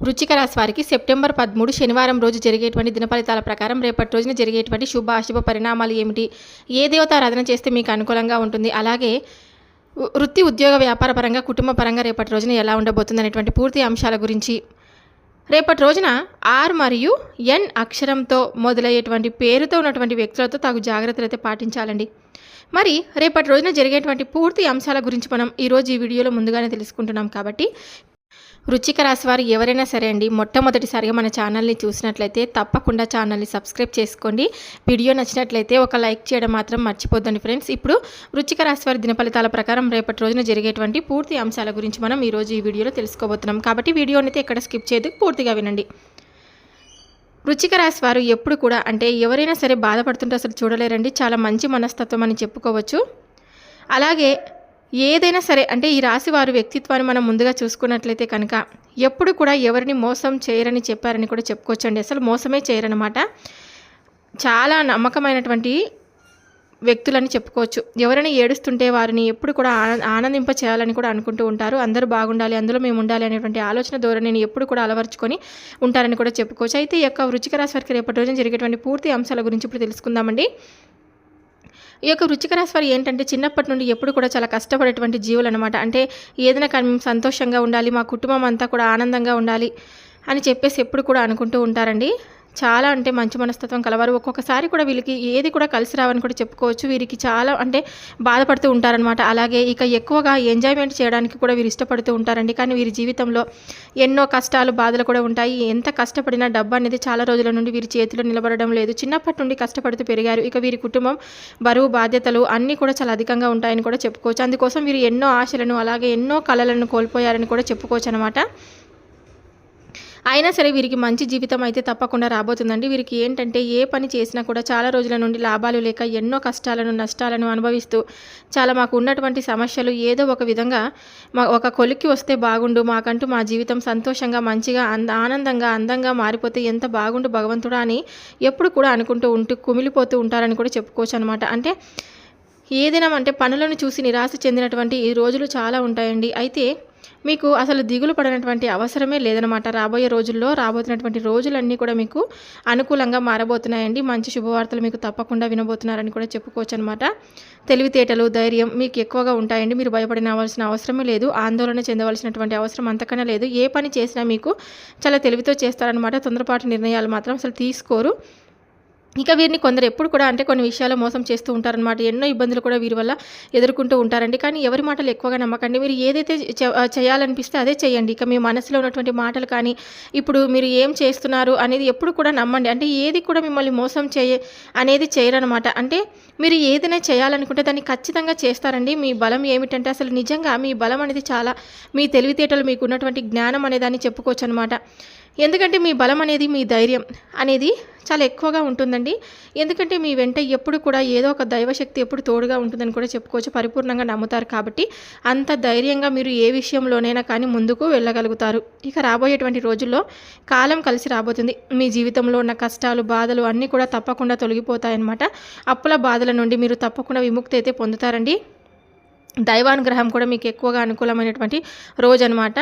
వృచ్చిక రాశి వారికి సెప్టెంబర్ పదమూడు శనివారం రోజు జరిగేటువంటి దిన ఫలితాల ప్రకారం రేపటి రోజున జరిగేటువంటి శుభ అశుభ పరిణామాలు ఏమిటి? ఏ దేవతారాధన చేస్తే మీకు అనుకూలంగా ఉంటుంది? అలాగే వృత్తి ఉద్యోగ వ్యాపార పరంగా కుటుంబ పరంగా రేపటి రోజున ఎలా ఉండబోతుంది అనేటువంటి పూర్తి అంశాల గురించి రేపటి రోజున ఆర్ మరియు ఎన్ అక్షరంతో మొదలయ్యేటువంటి పేరుతో ఉన్నటువంటి వ్యక్తులతో తగు జాగ్రత్తలు అయితే పాటించాలండి. మరి రేపటి రోజున జరిగేటువంటి పూర్తి అంశాల గురించి మనం ఈరోజు ఈ వీడియోలో ముందుగానే తెలుసుకుంటున్నాం కాబట్టి రుచిక రాశి వారు ఎవరైనా సరే అండి మొట్టమొదటిసారిగా మన ఛానల్ని చూసినట్లయితే తప్పకుండా ఛానల్ని సబ్స్క్రైబ్ చేసుకోండి. వీడియో నచ్చినట్లయితే ఒక లైక్ చేయడం మాత్రం మర్చిపోద్దండి ఫ్రెండ్స్. ఇప్పుడు రుచిక రాశి వారి దినఫలితాల ప్రకారం రేపటి రోజున జరిగేటువంటి పూర్తి అంశాల గురించి మనం ఈరోజు ఈ వీడియోలో తెలుసుకోబోతున్నాం. కాబట్టి వీడియోని అయితే ఎక్కడ స్కిప్ చేయదు పూర్తిగా వినండి. వృచ్చిక రాశి వారు ఎప్పుడు కూడా అంటే ఎవరైనా సరే బాధపడుతుంటే అసలు చూడలేరండి. చాలా మంచి మనస్తత్వం అని చెప్పుకోవచ్చు. అలాగే ఏదైనా సరే అంటే ఈ రాశి వారి వ్యక్తిత్వాన్ని మనం ముందుగా చూసుకున్నట్లయితే కనుక ఎప్పుడు కూడా ఎవరిని మోసం చేయరని చెప్పారని కూడా చెప్పుకోవచ్చండి. అసలు మోసమే చేయరనమాట చాలా నమ్మకమైనటువంటి వ్యక్తులని చెప్పుకోవచ్చు. ఎవరైనా ఏడుస్తుంటే వారిని ఎప్పుడు కూడా ఆన- ఆనందింప చేయాలని కూడా అనుకుంటూ ఉంటారు. అందరూ బాగుండాలి అందులో మేము ఉండాలి అనేటువంటి ఆలోచన ధోరణిని ఎప్పుడు కూడా అలవర్చుకొని ఉంటారని కూడా చెప్పుకోవచ్చు. అయితే ఈ యొక్క వృచ్చిక రాశి వారికి రేపటి రోజున జరిగేటువంటి పూర్తి అంశాల గురించి ఇప్పుడు తెలుసుకుందామండి. ఈ యొక్క వృచ్చిక రాశి వారు ఏంటంటే చిన్నప్పటి నుండి ఎప్పుడు కూడా చాలా కష్టపడేటువంటి జీవులు అనమాట అంటే ఏదైనా కానీ మేము సంతోషంగా ఉండాలి మా కుటుంబం అంతా కూడా ఆనందంగా ఉండాలి అని చెప్పేసి ఎప్పుడు కూడా అనుకుంటూ ఉంటారండి. చాలా అంటే మంచి మనస్తత్వం కలవారు. ఒక్కొక్కసారి కూడా వీళ్ళకి ఏది కూడా కలిసి రావని కూడా చెప్పుకోవచ్చు. వీరికి చాలా అంటే బాధపడుతూ ఉంటారనమాట అలాగే ఇక ఎక్కువగా ఎంజాయ్మెంట్ చేయడానికి కూడా వీరు ఇష్టపడుతూ ఉంటారండి. కానీ వీరి జీవితంలో ఎన్నో కష్టాలు బాధలు కూడా ఉంటాయి. ఎంత కష్టపడినా డబ్బు అనేది చాలా రోజుల నుండి వీరి చేతిలో నిలబడడం లేదు. చిన్నప్పటి నుండి కష్టపడుతూ పెరిగారు. ఇక వీరి కుటుంబం బరువు బాధ్యతలు అన్నీ కూడా చాలా అధికంగా ఉంటాయని కూడా చెప్పుకోవచ్చు. అందుకోసం వీరు ఎన్నో ఆశలను అలాగే ఎన్నో కళలను కోల్పోయారని కూడా చెప్పుకోవచ్చు అనమాట అయినా సరే వీరికి మంచి జీవితం అయితే తప్పకుండా రాబోతుందండి. వీరికి ఏంటంటే ఏ పని చేసినా కూడా చాలా రోజుల నుండి లాభాలు లేక ఎన్నో కష్టాలను నష్టాలను అనుభవిస్తూ చాలా మాకు ఉన్నటువంటి సమస్యలు ఏదో ఒక విధంగా మా ఒక కొలిక్కి వస్తే బాగుండు. మాకంటూ మా జీవితం సంతోషంగా మంచిగా అంద ఆనందంగా అందంగా మారిపోతే ఎంత బాగుండు భగవంతుడా అని ఎప్పుడు కూడా అనుకుంటూ ఉంటూ కుమిలిపోతూ ఉంటారని కూడా చెప్పుకోవచ్చు అనమాట అంటే ఏదైనా అంటే పనులను చూసి నిరాశ చెందినటువంటి ఈ రోజులు చాలా ఉంటాయండి. అయితే మీకు అసలు దిగులు పడినటువంటి అవసరమే లేదనమాట రాబోయే రోజుల్లో రాబోతున్నటువంటి రోజులన్నీ కూడా మీకు అనుకూలంగా మారబోతున్నాయండి. మంచి శుభవార్తలు మీకు తప్పకుండా వినబోతున్నారని కూడా చెప్పుకోవచ్చు అనమాట తెలివితేటలు ధైర్యం మీకు ఎక్కువగా ఉంటాయండి. మీరు భయపడినవలసిన అవసరమే లేదు. ఆందోళన చెందవలసినటువంటి అవసరం అంతకన్నా లేదు. ఏ పని చేసినా మీకు చాలా తెలివితో చేస్తారనమాట తొందరపాటు నిర్ణయాలు మాత్రం అసలు తీసుకోరు. ఇక వీరిని కొందరు ఎప్పుడు కూడా అంటే కొన్ని విషయాల్లో మోసం చేస్తూ ఉంటారనమాట ఎన్నో ఇబ్బందులు కూడా వీరి వల్ల ఎదుర్కొంటూ ఉంటారండి. కానీ ఎవరి మాటలు ఎక్కువగా నమ్మకండి. మీరు ఏదైతే చేయాలనిపిస్తే అదే చేయండి. ఇక మీ మనసులో ఉన్నటువంటి మాటలు కానీ ఇప్పుడు మీరు ఏం చేస్తున్నారు అనేది ఎప్పుడు కూడా నమ్మండి. అంటే ఏది కూడా మిమ్మల్ని మోసం చేయ అనేది చేయరనమాట అంటే మీరు ఏదైనా చేయాలనుకుంటే దాన్ని ఖచ్చితంగా చేస్తారండి. మీ బలం ఏమిటంటే అసలు నిజంగా మీ బలం అనేది చాలా మీ తెలివితేటలు మీకు ఉన్నటువంటి జ్ఞానం అనేదాన్ని చెప్పుకోవచ్చు అనమాట ఎందుకంటే మీ బలం అనేది మీ ధైర్యం అనేది చాలా ఎక్కువగా ఉంటుందండి. ఎందుకంటే మీ వెంట ఎప్పుడు కూడా ఏదో ఒక దైవశక్తి ఎప్పుడు తోడుగా ఉంటుందని కూడా చెప్పుకోవచ్చు. పరిపూర్ణంగా నమ్ముతారు కాబట్టి అంత ధైర్యంగా మీరు ఏ విషయంలోనైనా కానీ ముందుకు వెళ్ళగలుగుతారు. ఇక రాబోయేటువంటి రోజుల్లో కాలం కలిసి రాబోతుంది. మీ జీవితంలో ఉన్న కష్టాలు బాధలు అన్నీ కూడా తప్పకుండా తొలగిపోతాయన్నమాట. అప్పుల బాధల నుండి మీరు తప్పకుండా విముక్తి అయితే పొందుతారండి. దైవానుగ్రహం కూడా మీకు ఎక్కువగా అనుకూలమైనటువంటి రోజు అనమాట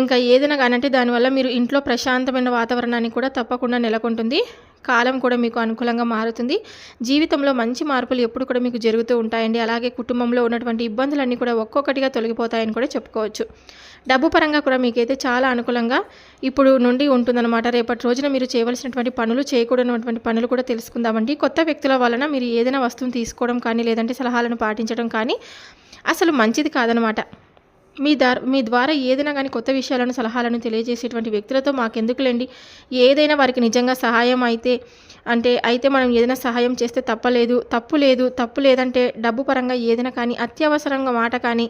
ఇంకా ఏదైనా కానంటే దానివల్ల మీరు ఇంట్లో ప్రశాంతమైన వాతావరణాన్ని కూడా తప్పకుండా నెలకొంటుంది. కాలం కూడా మీకు అనుకూలంగా మారుతుంది. జీవితంలో మంచి మార్పులు ఎప్పుడు కూడా మీకు జరుగుతూ ఉంటాయండి. అలాగే కుటుంబంలో ఉన్నటువంటి ఇబ్బందులన్నీ కూడా ఒక్కొక్కటిగా తొలగిపోతాయని కూడా చెప్పుకోవచ్చు. డబ్బు పరంగా కూడా మీకైతే చాలా అనుకూలంగా ఇప్పుడు నుండి ఉంటుందన్నమాట. రేపటి రోజున మీరు చేయవలసినటువంటి పనులు చేయకూడనటువంటి పనులు కూడా తెలుసుకుందామండి. కొత్త వ్యక్తుల వలన మీరు ఏదైనా వస్తువును తీసుకోవడం కానీ లేదంటే సలహాలను పాటించడం కానీ అసలు మంచిది కాదనమాట మీ దార్ మీ ద్వారా ఏదైనా కానీ కొత్త విషయాలను సలహాలను తెలియజేసేటువంటి వ్యక్తులతో మాకెందుకులేండి? ఏదైనా వారికి నిజంగా సహాయం అయితే అంటే అయితే మనం ఏదైనా సహాయం చేస్తే తప్పలేదు తప్పు లేదు తప్పు లేదంటే డబ్బు పరంగా ఏదైనా కానీ అత్యవసరంగా మాట కానీ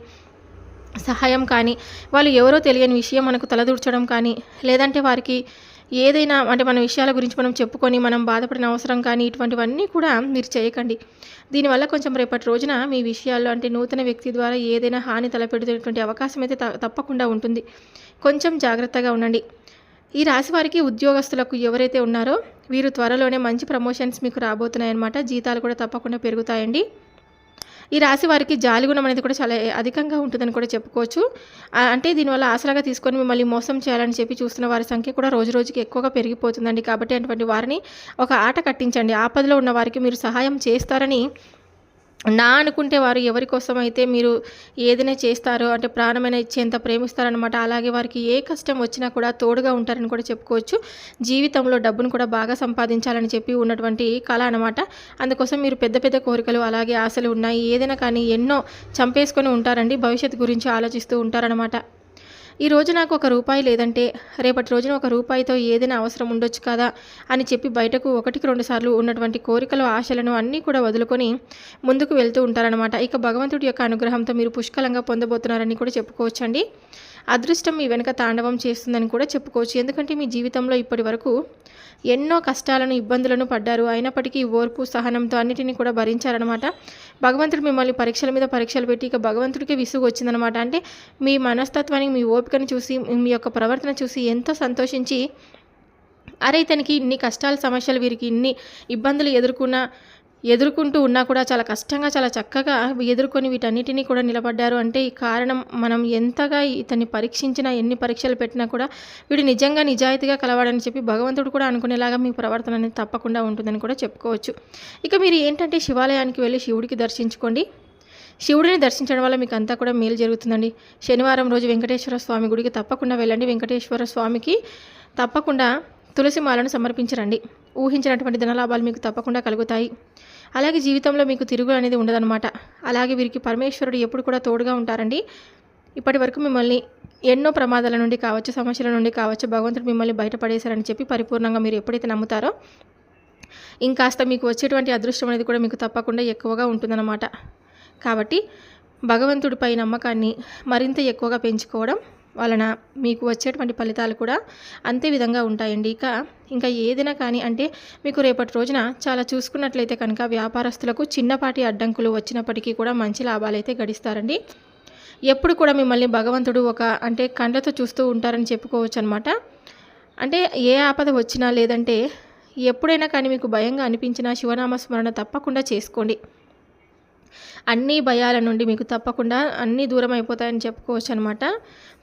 సహాయం కానీ వాళ్ళు ఎవరో తెలియని విషయం మనకు తలదూర్చడం కానీ లేదంటే వారికి ఏదైనా అంటే మన విషయాల గురించి మనం చెప్పుకొని మనం బాధపడిన అవసరం కానీ ఇటువంటివన్నీ కూడా మీరు చేయకండి. దీనివల్ల కొంచెం రేపటి రోజున మీ విషయాల్లో అంటే నూతన వ్యక్తి ద్వారా ఏదైనా హాని తలపెడుతున్నటువంటి అవకాశం అయితే తప్పకుండా ఉంటుంది. కొంచెం జాగ్రత్తగా ఉండండి. ఈ రాశి వారికి ఉద్యోగస్తులకు ఎవరైతే ఉన్నారో వీరు త్వరలోనే మంచి ప్రమోషన్స్ మీకు రాబోతున్నాయన్నమాట. జీతాలు కూడా తప్పకుండా పెరుగుతాయండి. ఈ రాశి వారికి జాలిగుణం అనేది కూడా చాలా అధికంగా ఉంటుందని కూడా చెప్పుకోవచ్చు. అంటే దీనివల్ల ఆసరాగా తీసుకొని మిమ్మల్ని మోసం చేయాలని చెప్పి చూస్తున్న వారి సంఖ్య కూడా రోజు రోజుకి ఎక్కువగా పెరిగిపోతుందండి. కాబట్టి అటువంటి వారిని ఒక ఆట కట్టించండి. ఆపదలో ఉన్న వారికి మీరు సహాయం చేస్తారని నా అనుకుంటే వారు ఎవరి కోసం అయితే మీరు ఏదైనా చేస్తారో అంటే ప్రాణమైన ఇచ్చేంత ప్రేమిస్తారనమాట అలాగే వారికి ఏ కష్టం వచ్చినా కూడా తోడుగా ఉంటారని కూడా చెప్పుకోవచ్చు. జీవితంలో డబ్బును కూడా బాగా సంపాదించాలని చెప్పి ఉన్నటువంటి కళ అనమాట అందుకోసం మీరు పెద్ద పెద్ద కోరికలు అలాగే ఆశలు ఉన్నాయి. ఏదైనా కానీ ఎన్నో చంపేసుకొని ఉంటారండి. భవిష్యత్తు గురించి ఆలోచిస్తూ ఉంటారనమాట ఈ రోజు నాకు ఒక రూపాయి లేదంటే రేపటి రోజున ఒక రూపాయితో ఏదైనా అవసరం ఉండొచ్చు కదా అని చెప్పి బయటకు ఒకటికి రెండు సార్లు ఉన్నటువంటి కోరికలు ఆశలను అన్నీ కూడా వదులుకొని ముందుకు వెళ్తూ ఉంటారనమాట ఇక భగవంతుడి యొక్క అనుగ్రహంతో మీరు పుష్కలంగా పొందబోతున్నారని కూడా చెప్పుకోవచ్చండి. అదృష్టం మీ వెనుక తాండవం చేస్తుందని కూడా చెప్పుకోవచ్చు. ఎందుకంటే మీ జీవితంలో ఇప్పటి వరకు ఎన్నో కష్టాలను ఇబ్బందులను పడ్డారు. అయినప్పటికీ ఓర్పు సహనంతో అన్నిటిని కూడా భరించారనమాట భగవంతుడు మిమ్మల్ని పరీక్షల మీద పరీక్షలు పెట్టి ఇక భగవంతుడికి విసుగు వచ్చిందనమాట అంటే మీ మనస్తత్వానికి మీ ఓపికను చూసి మీ యొక్క ప్రవర్తన చూసి ఎంతో సంతోషించి అరే ఇతనికి ఇన్ని కష్టాల సమస్యలు వీరికి ఇన్ని ఇబ్బందులు ఎదుర్కొన్న ఎదుర్కొంటూ ఉన్నా కూడా చాలా కష్టంగా చాలా చక్కగా ఎదుర్కొని వీటన్నిటినీ కూడా నిలబడ్డారు. అంటే ఈ కారణం మనం ఎంతగా ఇతన్ని పరీక్షించినా ఎన్ని పరీక్షలు పెట్టినా కూడా వీడు నిజంగా నిజాయితీగా కలవాడని చెప్పి భగవంతుడు కూడా అనుకునేలాగా మీ ప్రవర్తన అనేది తప్పకుండా ఉంటుందని కూడా చెప్పుకోవచ్చు. ఇక మీరు ఏంటంటే శివాలయానికి వెళ్ళి శివుడికి దర్శించుకోండి. శివుడిని దర్శించడం వల్ల మీకు అంతా కూడా మేలు జరుగుతుందండి. శనివారం రోజు వెంకటేశ్వర స్వామి గుడికి తప్పకుండా వెళ్ళండి. వెంకటేశ్వర స్వామికి తప్పకుండా తులసి మాలను సమర్పించరండి. ఊహించినటువంటి ధనలాభాలు మీకు తప్పకుండా కలుగుతాయి. అలాగే జీవితంలో మీకు తిరుగు అనేది ఉండదన్నమాట. అలాగే వీరికి పరమేశ్వరుడు ఎప్పుడు కూడా తోడుగా ఉంటారండి. ఇప్పటి వరకు మిమ్మల్ని ఎన్నో ప్రమాదాల నుండి కావచ్చు సమస్యల నుండి కావచ్చు భగవంతుడు మిమ్మల్ని బయటపడేశారని చెప్పి పరిపూర్ణంగా మీరు ఎప్పుడైతే నమ్ముతారో ఇంకాస్త మీకు వచ్చేటువంటి అదృష్టం అనేది కూడా మీకు తప్పకుండా ఎక్కువగా ఉంటుందన్నమాట. కాబట్టి భగవంతుడిపై నమ్మకాన్ని మరింత ఎక్కువగా పెంచుకోవడం వలన మీకు వచ్చేటువంటి ఫలితాలు కూడా అంతే విధంగా ఉంటాయండి. ఇక ఇంకా ఏదైనా కానీ అంటే మీకు రేపటి రోజున చాలా చూసుకున్నట్లయితే కనుక వ్యాపారస్తులకు చిన్నపాటి అడ్డంకులు వచ్చినప్పటికీ కూడా మంచి లాభాలు అయితే గడిస్తారండి. ఎప్పుడు కూడా మిమ్మల్ని భగవంతుడు ఒక అంటే కండ్లతో చూస్తూ ఉంటారని చెప్పుకోవచ్చు అనమాట అంటే ఏ ఆపద వచ్చినా లేదంటే ఎప్పుడైనా కానీ మీకు భయంగా అనిపించినా శివనామ స్మరణ తప్పకుండా చేసుకోండి. అన్ని భయాల నుండి మీకు తప్పకుండా అన్నీ దూరం అయిపోతాయని చెప్పుకోవచ్చు అనమాట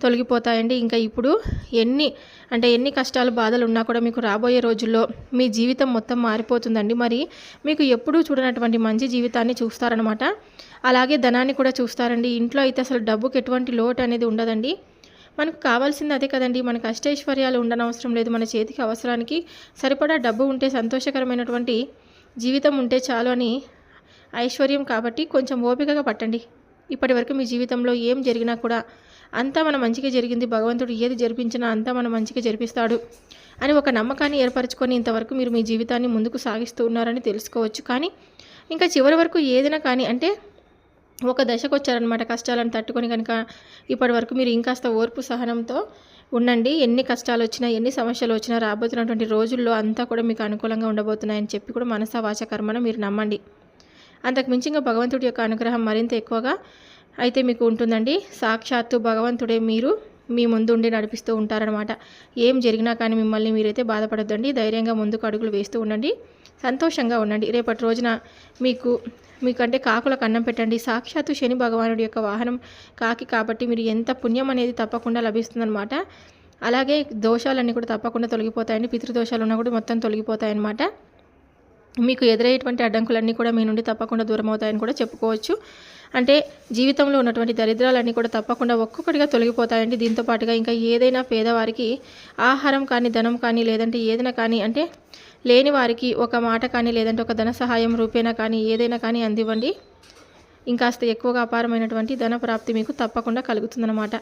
తొలగిపోతాయండి. ఇంకా ఇప్పుడు ఎన్ని అంటే ఎన్ని కష్టాలు బాధలు ఉన్నా కూడా మీకు రాబోయే రోజుల్లో మీ జీవితం మొత్తం మారిపోతుందండి. మరి మీకు ఎప్పుడూ చూడనటువంటి మంచి జీవితాన్ని చూస్తారనమాట. అలాగే ధనాన్ని కూడా చూస్తారండి. ఇంట్లో అయితే అసలు డబ్బుకి ఎటువంటి లోటు అనేది ఉండదండి. మనకు కావాల్సింది అదే కదండి. మనకు అష్టైశ్వర్యాలు ఉండనవసరం లేదు. మన చేతికి అవసరానికి సరిపడా డబ్బు ఉంటే సంతోషకరమైనటువంటి జీవితం ఉంటే చాలు అని ఐశ్వర్యం కాబట్టి కొంచెం ఓపికగా పట్టండి. ఇప్పటి వరకు మీ జీవితంలో ఏం జరిగినా కూడా అంతా మన మంచిగా జరిగింది. భగవంతుడు ఏది జరిపించినా అంతా మన మంచిగా జరిపిస్తాడు అని ఒక నమ్మకాన్ని ఏర్పరచుకొని ఇంతవరకు మీరు మీ జీవితాన్ని ముందుకు సాగిస్తూ ఉన్నారని తెలుసుకోవచ్చు. కానీ ఇంకా చివరి వరకు ఏదైనా కానీ అంటే ఒక దశకు వచ్చారనమాట కష్టాలను తట్టుకొని కనుక ఇప్పటి వరకు మీరు ఇంకాస్త ఓర్పు సహనంతో ఉండండి. ఎన్ని కష్టాలు వచ్చినా ఎన్ని సమస్యలు వచ్చినా రాబోతున్నటువంటి రోజుల్లో అంతా కూడా మీకు అనుకూలంగా ఉండబోతున్నాయని చెప్పి కూడా మనసా వాచకర్మను మీరు నమ్మండి. అంతకు ఇంకా భగవంతుడి యొక్క అనుగ్రహం మరింత ఎక్కువగా అయితే మీకు ఉంటుందండి. సాక్షాత్తు భగవంతుడే మీరు మీ ముందు ఉండి నడిపిస్తూ ఉంటారనమాట ఏం జరిగినా కానీ మిమ్మల్ని మీరైతే బాధపడొద్దండి. ధైర్యంగా ముందుకు అడుగులు వేస్తూ ఉండండి. సంతోషంగా ఉండండి. రేపటి రోజున మీకు మీకంటే కాకులకు అన్నం పెట్టండి. సాక్షాత్తు శని భగవానుడి యొక్క వాహనం కాకి కాబట్టి మీరు ఎంత పుణ్యం అనేది తప్పకుండా లభిస్తుందన్నమాట. అలాగే దోషాలన్నీ కూడా తప్పకుండా తొలగిపోతాయండి. పితృదోషాలు ఉన్నా కూడా మొత్తం తొలగిపోతాయన్నమాట. మీకు ఎదురయ్యేటువంటి అడ్డంకులన్నీ కూడా మీ నుండి తప్పకుండా దూరం అవుతాయని కూడా చెప్పుకోవచ్చు. అంటే జీవితంలో ఉన్నటువంటి దరిద్రాలన్నీ కూడా తప్పకుండా ఒక్కొక్కటిగా తొలగిపోతాయండి. దీంతో పాటుగా ఇంకా ఏదైనా పేదవారికి ఆహారం కానీ ధనం కానీ లేదంటే ఏదైనా కానీ అంటే లేని వారికి ఒక మాట కానీ లేదంటే ఒక ధన సహాయం రూపేనా కానీ ఏదైనా కానీ అందివ్వండి. ఇంకాస్త ఎక్కువగా అపారమైనటువంటి ధన ప్రాప్తి మీకు తప్పకుండా కలుగుతుందన్నమాట.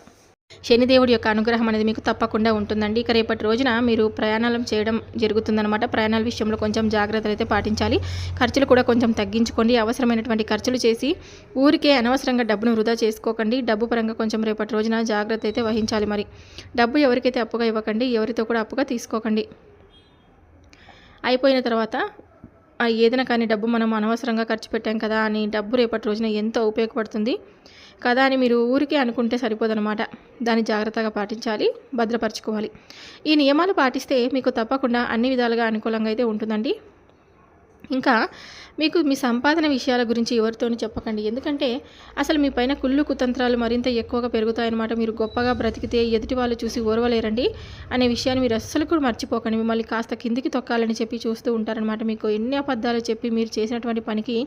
శనిదేవుడి యొక్క అనుగ్రహం అనేది మీకు తప్పకుండా ఉంటుందండి. ఇక రేపటి రోజున మీరు ప్రయాణాలు చేయడం జరుగుతుందనమాట ప్రయాణాల విషయంలో కొంచెం జాగ్రత్తలు అయితే పాటించాలి. ఖర్చులు కూడా కొంచెం తగ్గించుకోండి. అవసరమైనటువంటి ఖర్చులు చేసి ఊరికే అనవసరంగా డబ్బును వృధా చేసుకోకండి. డబ్బు పరంగా కొంచెం రేపటి రోజున జాగ్రత్త అయితే వహించాలి మరి. డబ్బు ఎవరికైతే అప్పుగా ఇవ్వకండి ఎవరితో కూడా అప్పుగా తీసుకోకండి. అయిపోయిన తర్వాత ఏదైనా కానీ డబ్బు మనం అనవసరంగా ఖర్చు పెట్టాం కదా అని డబ్బు రేపటి రోజున ఎంతో ఉపయోగపడుతుంది. కదా అని మీరు ఊరికే అనుకుంటే సరిపోదన్నమాట. దాన్ని జాగ్రత్తగా పాటించాలి భద్రపరచుకోవాలి. ఈ నియమాలు పాటిస్తే మీకు తప్పకుండా అన్ని విధాలుగా అనుకూలంగా అయితే ఉంటుందండి. ఇంకా మీకు మీ సంపాదన విషయాల గురించి ఎవరితోనూ చెప్పకండి. ఎందుకంటే అసలు మీ పైన కుళ్ళు కుతంత్రాలు మరింత ఎక్కువగా పెరుగుతాయన్నమాట. మీరు గొప్పగా బ్రతికితే ఎదుటి వాళ్ళు చూసి ఓర్వలేరండి అనే విషయాన్ని మీరు అస్సలు కూడా మర్చిపోకండి. మిమ్మల్ని కాస్త కిందికి తొక్కాలని చెప్పి చూస్తూ ఉంటారనమాట మీకు ఎన్ని అబద్ధాలు చెప్పి మీరు చేసినటువంటి పనికి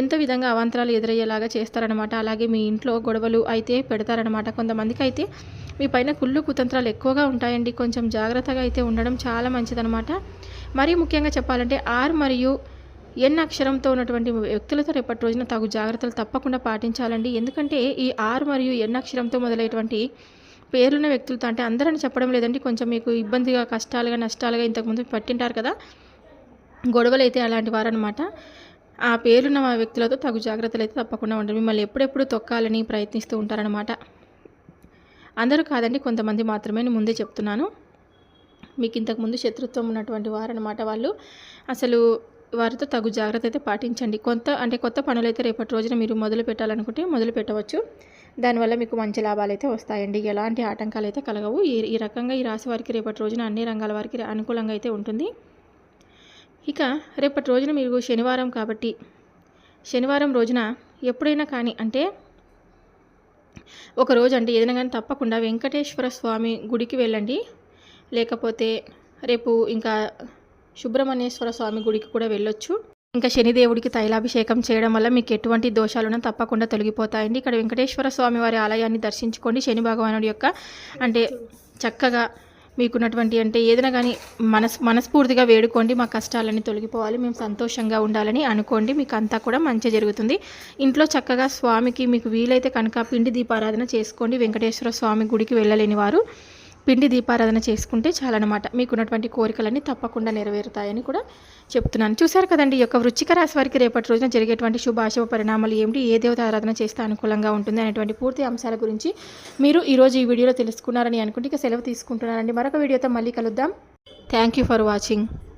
ఎంత విధంగా అవాంతరాలు ఎదురయ్యేలాగా చేస్తారనమాట అలాగే మీ ఇంట్లో గొడవలు అయితే పెడతారనమాట కొంతమందికి అయితే మీ పైన కుళ్ళు కుతంత్రాలు ఎక్కువగా ఉంటాయండి. కొంచెం జాగ్రత్తగా అయితే ఉండడం చాలా మంచిదనమాట మరీ ముఖ్యంగా చెప్పాలంటే ఆర్ మరియు ఎన్ అక్షరంతో ఉన్నటువంటి వ్యక్తులతో రేపటి రోజున తగు జాగ్రత్తలు తప్పకుండా పాటించాలండి. ఎందుకంటే ఈ ఆర్ మరియు ఎన్ అక్షరంతో మొదలైనటువంటి పేర్లున్న వ్యక్తులతో అంటే అందరని చెప్పడం లేదండి. కొంచెం మీకు ఇబ్బందిగా కష్టాలుగా నష్టాలుగా ఇంతకుముందు పట్టింటారు కదా. గొడవలు అయితే అలాంటి వారనమాట ఆ పేరున్న వ్యక్తులతో తగు జాగ్రత్తలు అయితే తప్పకుండా ఉండాలి మిమ్మల్ని ఎప్పుడెప్పుడు తొక్కాలని ప్రయత్నిస్తూ ఉంటారనమాట అందరూ కాదండి కొంతమంది మాత్రమే నేను ముందే చెప్తున్నాను. మీకు ఇంతకుముందు శత్రుత్వం ఉన్నటువంటి వారనమాట వాళ్ళు. అసలు వారితో తగు జాగ్రత్త అయితే పాటించండి. కొంత అంటే కొత్త పనులు అయితే రేపటి రోజున మీరు మొదలు పెట్టాలనుకుంటే మొదలు పెట్టవచ్చు. దానివల్ల మీకు మంచి లాభాలు అయితే వస్తాయండి. ఎలాంటి ఆటంకాలు అయితే కలగవు. ఈ ఈ రకంగా ఈ రాశి వారికి రేపటి రోజున అన్ని రంగాల వారికి అనుకూలంగా అయితే ఉంటుంది. ఇక రేపటి రోజున మీరు శనివారం కాబట్టి శనివారం రోజున ఎప్పుడైనా కానీ అంటే ఒక రోజు అంటే ఏదైనా కానీ తప్పకుండా వెంకటేశ్వర స్వామి గుడికి వెళ్ళండి. లేకపోతే రేపు ఇంకా సుబ్రహ్మణ్యేశ్వర స్వామి గుడికి కూడా వెళ్ళొచ్చు. ఇంకా శనిదేవుడికి తైలాభిషేకం చేయడం వల్ల మీకు ఎటువంటి దోషాలున్నా తప్పకుండా తొలగిపోతాయండి. ఇక్కడ వెంకటేశ్వర స్వామి వారి ఆలయాన్ని దర్శించుకోండి. శని భగవానుడి యొక్క అంటే చక్కగా మీకున్నటువంటి అంటే ఏదైనా కానీ మనస్ మనస్ఫూర్తిగా వేడుకోండి. మా కష్టాలన్నీ తొలగిపోవాలి. మేము సంతోషంగా ఉండాలని అనుకోండి. మీకు అంతా కూడా మంచి జరుగుతుంది. ఇంట్లో చక్కగా స్వామికి మీకు వీలైతే కనుక పిండి దీపారాధన చేసుకోండి. వెంకటేశ్వర స్వామి గుడికి వెళ్ళలేని వారు. పిండి దీపారాధన చేసుకుంటే చాలన్నమాట. మీకున్నటువంటి కోరికలన్నీ తప్పకుండా నెరవేరుతాయని కూడా చెప్తున్నాను. చూశారు కదండి ఈ యొక్క వృచ్చిక రాశి వారికి రేపటి రోజున జరిగేటువంటి శుభాశుభ పరిణామాలు ఏమిటి ఏ దేవత ఆరాధన చేస్తే అనుకూలంగా ఉంటుంది అనేటువంటి పూర్తి అంశాల గురించి మీరు ఈరోజు ఈ వీడియోలో తెలుసుకున్నారని అనుకుంటే ఇక సెలవు తీసుకుంటున్నారండి మరొక వీడియోతో మళ్ళీ కలుద్దాం. Thank you for watching